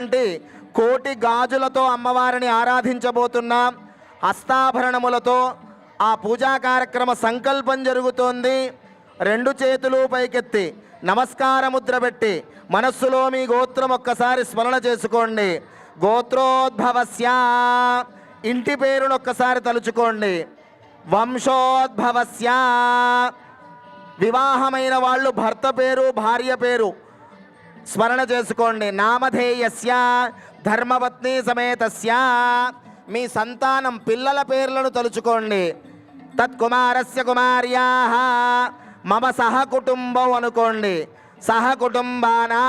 అంటే కోటి గాజులతో అమ్మవారిని ఆరాధించబోతున్నాం హస్తాభరణములతో ఆ పూజా కార్యక్రమ సంకల్పం జరుగుతోంది. రెండు చేతులు పైకెత్తి నమస్కార ముద్ర పెట్టి మనస్సులో మీ గోత్రం ఒక్కసారి స్మరణ చేసుకోండి. గోత్రోద్భవస్య ఇంటి పేరును ఒక్కసారి తలుచుకోండి. వంశోద్భవస్య వివాహమైన వాళ్ళు భర్త పేరు భార్య పేరు స్మరణ చేసుకోండి. నామధేయస్య ధర్మపత్ని సమేతస్య. మీ సంతానం పిల్లల పేర్లను తలుచుకోండి. తత్కుమారస్య కుమార్యా మమ సహకుటుంబం అనుకోండి. సహకుటుంబానా.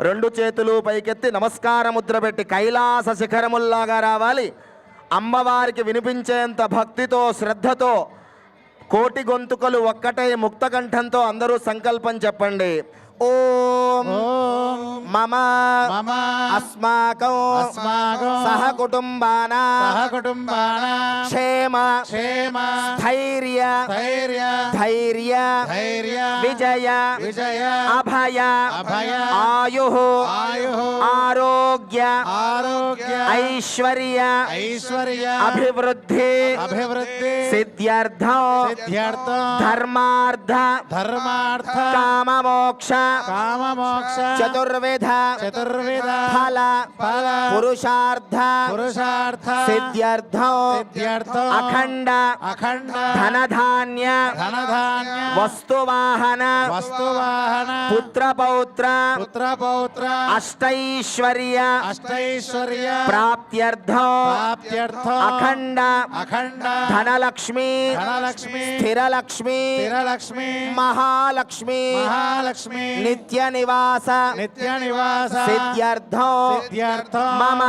రెండు చేతులు పైకెత్తి నమస్కార ముద్ర పెట్టి కైలాస శిఖరముల్లాగా రావాలి. అమ్మవారికి వినిపించేంత భక్తితో శ్రద్ధతో కోటి గొంతుకలు ఒక్కటే ముక్తకంఠంతో అందరూ సంకల్పం చెప్పండి. ॐ मम मम सह कुटुम्बानां सह क्षेम क्षेम धैर्य धैर्य विजय विजय अभय अभय आयुः आयुः आरोग्य आरोग्य ऐश्वर्य ऐश्वर्य अभिवृद्धि अभिवृद्धि సిద్ధ్యర్థం సిద్ధ్యర్థం ధర్మార్థ ధర్మార్థ కామమోక్ష కామమోక్ష చతుర్విధ చతుర్విధ ఫల ఫల పురుషార్థ పురుషార్థ సిద్ధ్యర్థం సిద్ధ్యర్థం అఖండ అఖండ ధనధాన్య ధనధాన్య వస్తువాహన వస్తువాహన పుత్రపౌత్ర పుత్ర పౌత్ర అష్టైశ్వర్య అష్టైశ్వర్య ప్రాప్త్యర్థం ప్రాప్త్యర్థం అఖండ అఖండ लक्ष्मी धनलक्ष्मी धनलक्ष्मी स्थिरलक्ष्मी स्थिरलक्ष्मी महालक्ष्मी महालक्ष्मी नित्य निवास नित्य निवास सिद्ध्यर्थ सिद्ध्यर्थ मम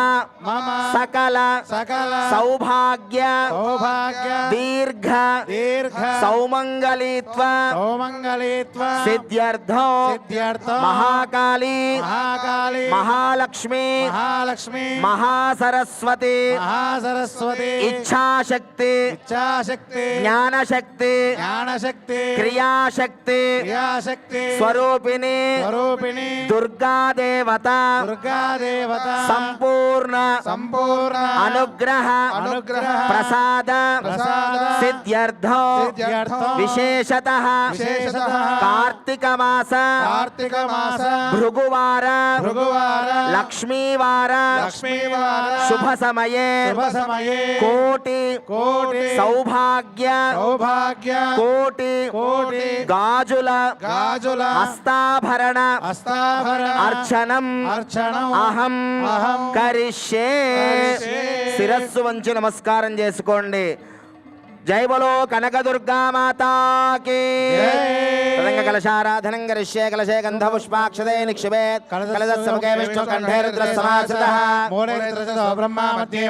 मम सकल सकल सौभाग्य सौभाग्य दीर्घ दीर्घ सौमंगलित्व सौमंगलित्व सिद्ध्यर्थ सिद्ध्यर्थ महाकाली महाकाली महालक्ष्मी महालक्ष्मी महासरस्वती महासरस्वती इच्छा शक्ति इच्छा ఇచ్ఛాశక్తి జ్ఞానశక్తి. జ్ఞానశక్తి. క్రియాశక్తి. క్రియాశక్తి. స్వరూపిణి. స్వరూపిణి. దుర్గాదేవత. దుర్గాదేవత. సంపూర్ణ. సంపూర్ణ. అనుగ్రహ. అనుగ్రహ. ప్రసాద. ప్రసాద. విశేషత విశేషతః కార్తీక మాస కార్తీక మాస భృగువార భృగువార లక్ష్మీవార లక్ష్మీవార శుభ సమయే శుభ సమయే కోటి కోటి సౌభాగ్య సౌభాగ్య కోటి కోటి గాజుల గాజుల హస్తాభరణ హస్తాభరణ అర్చనం అర్చనం అహం అహం కరిష్యే. శిరస్సు వంచి నమస్కారం చేసుకోండి జై బలో కనకదుర్గా మాతాకి జై. కలశారాధనం కరిష్యే కలశే గంధ పుష్పాక్షదే నిక్షిపేత్ కలదస్సముఖే విష్ణు కంఠే రుద్ర సమాశ్రితః మూలే బ్రహ్మ మధ్యే